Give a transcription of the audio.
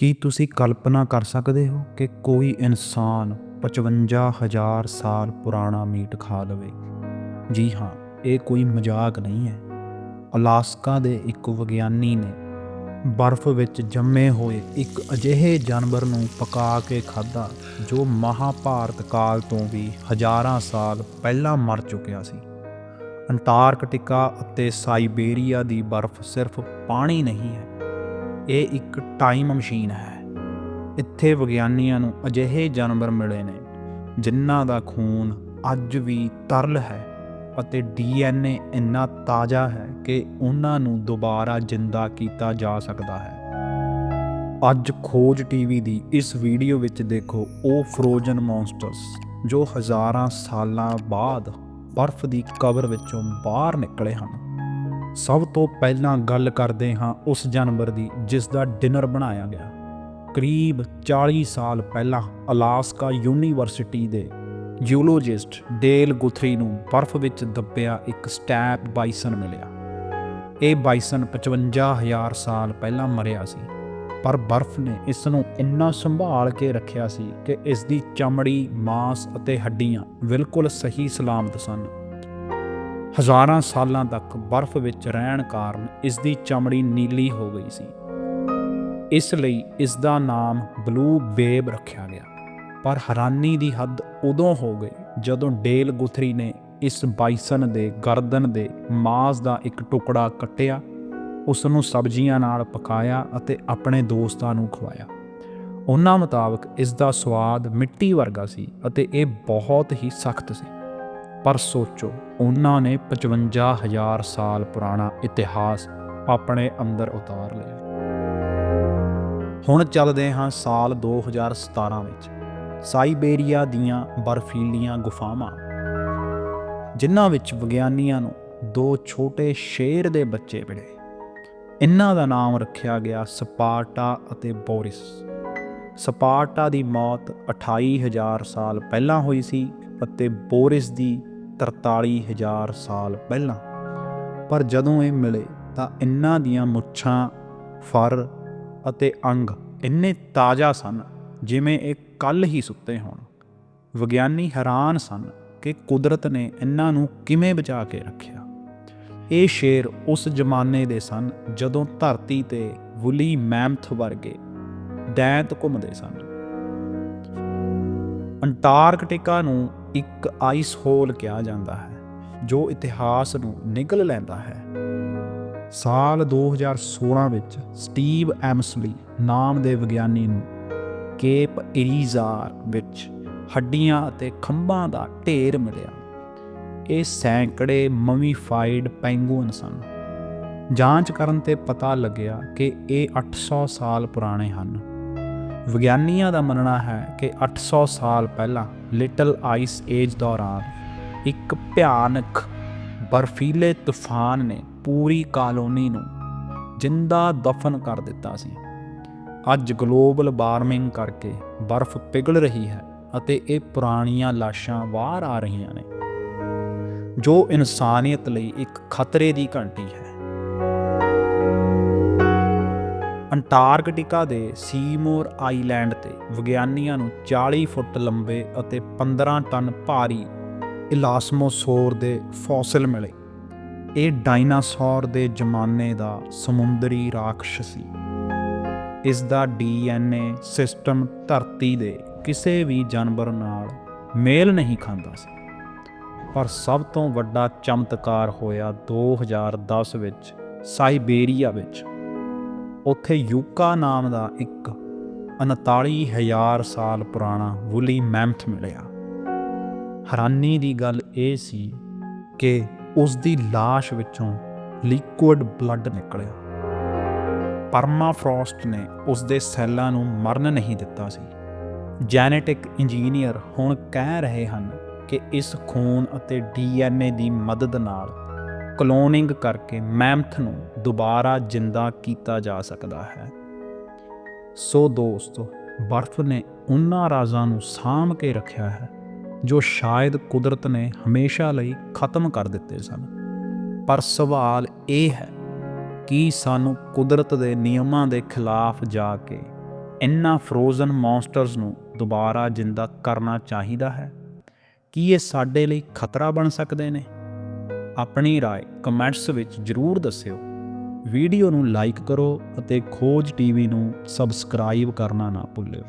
ਕੀ ਤੁਸੀਂ ਕਲਪਨਾ ਕਰ ਸਕਦੇ ਹੋ ਕਿ ਕੋਈ ਇਨਸਾਨ 55000 ਸਾਲ ਪੁਰਾਣਾ ਮੀਟ ਖਾ ਲਵੇ? ਜੀ ਹਾਂ, ਇਹ ਕੋਈ ਮਜ਼ਾਕ ਨਹੀਂ ਹੈ। ਅਲਾਸਕਾ ਦੇ ਇੱਕ ਵਿਗਿਆਨੀ ਨੇ ਬਰਫ਼ ਵਿੱਚ ਜੰਮੇ ਹੋਏ ਇੱਕ ਅਜਿਹੇ ਜਾਨਵਰ ਨੂੰ ਪਕਾ ਕੇ ਖਾਧਾ ਜੋ ਮਹਾਭਾਰਤ ਕਾਲ ਤੋਂ ਵੀ ਹਜ਼ਾਰਾਂ ਸਾਲ ਪਹਿਲਾਂ ਮਰ ਚੁੱਕਿਆ ਸੀ। ਅੰਟਾਰਕਟਿਕਾ ਅਤੇ ਸਾਈਬੇਰੀਆ ਦੀ ਬਰਫ਼ ਸਿਰਫ ਪਾਣੀ ਨਹੀਂ ਹੈ ਇਹ ਇੱਕ ਟਾਈਮ ਮਸ਼ੀਨ ਹੈ। ਇੱਥੇ ਵਿਗਿਆਨੀਆਂ ਨੂੰ ਅਜਿਹੇ ਜਾਨਵਰ ਮਿਲੇ ਨੇ, ਜਿਨ੍ਹਾਂ ਦਾ ਖੂਨ ਅੱਜ ਵੀ ਤਰਲ ਹੈ ਅਤੇ ਡੀਐਨਏ ਇੰਨਾ ਤਾਜ਼ਾ ਹੈ ਕਿ ਉਹਨਾਂ ਨੂੰ ਦੁਬਾਰਾ ਜ਼ਿੰਦਾ ਕੀਤਾ ਜਾ ਸਕਦਾ ਹੈ। ਅੱਜ ਖੋਜ ਟੀਵੀ ਦੀ ਇਸ ਵੀਡੀਓ ਵਿੱਚ ਦੇਖੋ ਉਹ ਫਰੋਜ਼ਨ ਮੌਨਸਟਰਸ ਜੋ ਹਜ਼ਾਰਾਂ ਸਾਲਾਂ ਬਾਅਦ ਬਰਫ਼ ਦੀ ਕਬਰ ਵਿੱਚੋਂ ਬਾਹਰ ਨਿਕਲੇ ਹਨ। ਸਭ ਤੋਂ ਪਹਿਲਾਂ ਗੱਲ ਕਰਦੇ ਹਾਂ ਉਸ ਜਾਨਵਰ ਦੀ, ਜਿਸ ਦਾ ਡਿਨਰ ਬਣਾਇਆ ਗਿਆ। ਕਰੀਬ 40 ਸਾਲ ਪਹਿਲਾਂ ਅਲਾਸਕਾ ਯੂਨੀਵਰਸਿਟੀ ਦੇ ਜਿਓਲੋਜਿਸਟ ਡੇਲ ਗੁਥਰੀ ਨੂੰ ਬਰਫ਼ ਵਿੱਚ ਦੱਬਿਆ ਇੱਕ ਸਟੈਪ ਬਾਈਸਨ ਮਿਲਿਆ। ਇਹ ਬਾਈਸਨ 55000 ਸਾਲ ਪਹਿਲਾਂ ਮਰਿਆ ਸੀ, ਪਰ ਬਰਫ਼ ਨੇ ਇਸ ਨੂੰ ਇੰਨਾ ਸੰਭਾਲ ਕੇ ਰੱਖਿਆ ਸੀ ਕਿ ਇਸ ਦੀ ਚਮੜੀ, ਮਾਸ ਅਤੇ ਹੱਡੀਆਂ ਬਿਲਕੁਲ ਸਹੀ ਸਲਾਮਤ ਸਨ। ਹਜ਼ਾਰਾਂ ਸਾਲਾਂ ਤੱਕ ਬਰਫ਼ ਵਿੱਚ ਰਹਿਣ ਕਾਰਨ ਇਸ ਦੀ ਚਮੜੀ ਨੀਲੀ ਹੋ ਗਈ ਸੀ। ਇਸ ਲਈ ਇਸ ਦਾ ਨਾਮ ਬਲੂ ਬੇਬ ਰੱਖਿਆ ਗਿਆ। ਪਰ ਹੈਰਾਨੀ ਦੀ ਹੱਦ ਉਦੋਂ ਹੋ ਗਈ ਜਦੋਂ ਡੇਲ ਗੁਥਰੀ ਨੇ ਇਸ ਬਾਈਸਨ ਦੇ ਗਰਦਨ ਦੇ ਮਾਸ ਦਾ ਇੱਕ ਟੁਕੜਾ ਕੱਟਿਆ ਉਸ ਨੂੰ ਸਬਜ਼ੀਆਂ ਨਾਲ ਪਕਾਇਆ ਅਤੇ ਆਪਣੇ ਦੋਸਤਾਂ ਨੂੰ ਖਵਾਇਆ। ਉਹਨਾਂ ਮੁਤਾਬਕ ਇਸ ਦਾ ਸਵਾਦ ਮਿੱਟੀ ਵਰਗਾ ਸੀ ਅਤੇ ਇਹ ਬਹੁਤ ਹੀ ਸਖਤ ਸੀ। ਪਰ ਸੋਚੋ, ਉਹਨਾਂ ਨੇ 55000 ਸਾਲ ਪੁਰਾਣਾ ਇਤਿਹਾਸ ਆਪਣੇ ਅੰਦਰ ਉਤਾਰ ਲਿਆ। ਹੁਣ ਚੱਲਦੇ ਹਾਂ ਸਾਲ 2017 ਵਿੱਚ, ਸਾਈਬੇਰੀਆ ਦੀਆਂ ਬਰਫੀਲੀਆਂ ਗੁਫਾਵਾਂ। ਜਿਨ੍ਹਾਂ ਵਿੱਚ ਵਿਗਿਆਨੀਆਂ ਨੂੰ ਦੋ ਛੋਟੇ ਸ਼ੇਰ ਦੇ ਬੱਚੇ ਮਿਲੇ। ਇਹਨਾਂ ਦਾ ਨਾਮ ਰੱਖਿਆ ਗਿਆ ਸਪਾਰਟਾ ਅਤੇ ਬੋਰਿਸ। ਸਪਾਰਟਾ ਦੀ ਮੌਤ 28000 ਸਾਲ ਪਹਿਲਾਂ ਹੋਈ ਸੀ ਅਤੇ ਬੋਰਿਸ ਦੀ 43000 ਸਾਲ ਪਹਿਲਾਂ। ਪਰ ਜਦੋਂ ਇਹ ਮਿਲੇ ਤਾਂ ਇਹਨਾਂ ਦੀਆਂ ਮੁੱਛਾਂ, ਫਰ ਅਤੇ ਅੰਗ ਇੰਨੇ ਤਾਜ਼ਾ ਸਨ ਜਿਵੇਂ ਇਹ ਕੱਲ ਹੀ ਸੁੱਤੇ ਹੋਣ। ਵਿਗਿਆਨੀ ਹੈਰਾਨ ਸਨ ਕਿ ਕੁਦਰਤ ਨੇ ਇਹਨਾਂ ਨੂੰ ਕਿਵੇਂ ਬਚਾ ਕੇ ਰੱਖਿਆ। ਇਹ ਸ਼ੇਰ ਉਸ ਜ਼ਮਾਨੇ ਦੇ ਸਨ ਜਦੋਂ ਧਰਤੀ ਤੇ ਵੁਲੀ ਮੈਮਥ ਵਰਗੇ ਦੈਂਤ ਘੁੰਮਦੇ ਸਨ। ਅੰਟਾਰਕਟਿਕਾ ਨੂੰ ਇੱਕ ਆਈਸ ਹੋਲ ਕਿਹਾ ਜਾਂਦਾ ਹੈ, ਜੋ ਇਤਿਹਾਸ ਨੂੰ ਨਿਗਲ ਲੈਂਦਾ ਹੈ। ਸਾਲ 2016 ਵਿੱਚ ਸਟੀਵ ਐਮਸਲੀ ਨਾਮ ਦੇ ਵਿਗਿਆਨੀ ਨੂੰ ਕੇਪ ਇਰੀਜ਼ਾਰ ਵਿੱਚ ਹੱਡੀਆਂ ਅਤੇ ਖੰਭਾਂ ਦਾ ਢੇਰ ਮਿਲਿਆ। ਇਹ ਸੈਂਕੜੇ ਮਮੀਫਾਈਡ ਪੈਂਗੂਨ ਸਨ। ਜਾਂਚ ਕਰਨ ਤੇ ਪਤਾ ਲੱਗਿਆ ਕਿ ਇਹ 800 ਸਾਲ ਪੁਰਾਣੇ ਹਨ। ਵਿਗਿਆਨੀਆਂ ਦਾ ਮੰਨਣਾ ਹੈ ਕਿ 800 ਸਾਲ ਪਹਿਲਾਂ ਲਿਟਲ ਆਈਸ ਏਜ ਦੌਰਾਨ ਇੱਕ ਭਿਆਨਕ ਬਰਫੀਲੇ ਤੂਫਾਨ ਨੇ ਪੂਰੀ ਕਾਲੋਨੀ ਨੂੰ ਜਿੰਦਾ ਦਫਨ ਕਰ ਦਿੱਤਾ ਸੀ। ਅੱਜ ਗਲੋਬਲ ਵਾਰਮਿੰਗ ਕਰਕੇ ਬਰਫ਼ ਪਿਘਲ ਰਹੀ ਹੈ ਅਤੇ ਇਹ ਪੁਰਾਣੀਆਂ ਲਾਸ਼ਾਂ ਬਾਹਰ ਆ ਰਹੀਆਂ ਨੇ। ਜੋ ਇਨਸਾਨੀਅਤ ਲਈ ਇੱਕ ਖਤਰੇ ਦੀ ਘੰਟੀ ਹੈ। ਅੰਟਾਰਕਟਿਕਾ ਦੇ ਸੀਮੋਰ ਆਈਲੈਂਡ ਤੇ ਵਿਗਿਆਨੀਆਂ ਨੂੰ 40 ਫੁੱਟ ਲੰਬੇ ਅਤੇ 15 ਟਨ ਭਾਰੀ ਇਲਾਸਮੋਸੌਰ ਦੇ ਫੋਸਿਲ ਮਿਲੇ। ਇਹ ਡਾਇਨਾਸੌਰ ਦੇ ਜ਼ਮਾਨੇ ਦਾ ਸਮੁੰਦਰੀ ਰਾਖਸ਼ ਸੀ। ਇਸ ਦਾ ਡੀਐਨਏ ਸਿਸਟਮ ਧਰਤੀ ਦੇ ਕਿਸੇ ਵੀ ਜਾਨਵਰ ਨਾਲ ਮੇਲ ਨਹੀਂ ਖਾਂਦਾ ਸੀ। ਪਰ ਸਭ ਤੋਂ ਵੱਡਾ ਚਮਤਕਾਰ ਹੋਇਆ 2010 ਵਿੱਚ ਸਾਈਬੇਰੀਆ ਵਿੱਚ। ਉੱਥੇ ਯੂਕਾ ਨਾਮ ਦਾ ਇੱਕ 39000 ਸਾਲ ਪੁਰਾਣਾ ਵੁਲੀ ਮੈਮਥ ਮਿਲਿਆ। ਹੈਰਾਨੀ ਦੀ ਗੱਲ ਇਹ ਸੀ ਕਿ ਉਸ ਦੀ লাশ ਵਿੱਚੋਂ ਲਿਕੁਇਡ ਬਲੱਡ ਨਿਕਲਿਆ। ਪਰਮਾਫਰੋਸਟ ਨੇ ਉਸ ਦੇ ਸੈੱਲਾਂ ਨੂੰ ਮਰਨ ਨਹੀਂ ਦਿੱਤਾ ਸੀ। ਜੈਨੇਟਿਕ ਇੰਜੀਨੀਅਰ ਹੁਣ ਕਹਿ ਰਹੇ ਹਨ ਕਿ ਇਸ ਖੂਨ ਅਤੇ ਡੀਐਨਏ ਦੀ ਮਦਦ ਨਾਲ ਕਲੋਨਿੰਗ ਕਰਕੇ ਮੈਮਥ ਨੂੰ ਦੁਬਾਰਾ ਜਿੰਦਾ ਕੀਤਾ ਜਾ ਸਕਦਾ ਹੈ। ਸੋ ਦੋਸਤੋ ਬਰਫ਼ ਨੇ ਉਹਨਾਂ ਰਾਜ਼ਾਂ ਨੂੰ ਸਾਂਭ ਕੇ ਰੱਖਿਆ ਹੈ, ਜੋ ਸ਼ਾਇਦ ਕੁਦਰਤ ਨੇ ਹਮੇਸ਼ਾ ਲਈ ਖਤਮ ਕਰ ਦਿੱਤੇ ਸਨ। ਪਰ ਸਵਾਲ ਇਹ ਹੈ ਕਿ ਸਾਨੂੰ ਕੁਦਰਤ ਦੇ ਨਿਯਮਾਂ ਦੇ ਖਿਲਾਫ ਜਾ ਕੇ ਇਨ੍ਹਾਂ ਫਰੋਜ਼ਨ ਮੌਨਸਟਰਸ ਨੂੰ ਦੁਬਾਰਾ ਜਿੰਦਾ ਕਰਨਾ ਚਾਹੀਦਾ ਹੈ? ਕੀ ਇਹ ਸਾਡੇ ਲਈ ਖਤਰਾ ਬਣ ਸਕਦੇ ਨੇ? ਆਪਣੀ رائے ਕਮੈਂਟਸ ਵਿੱਚ ਜ਼ਰੂਰ ਦੱਸਿਓ ਵੀਡੀਓ ਨੂੰ ਲਾਈਕ ਕਰੋ ਅਤੇ ਖੋਜ ਟੀਵੀ ਨੂੰ ਸਬਸਕ੍ਰਾਈਬ ਕਰਨਾ ਨਾ ਭੁੱਲਿਓ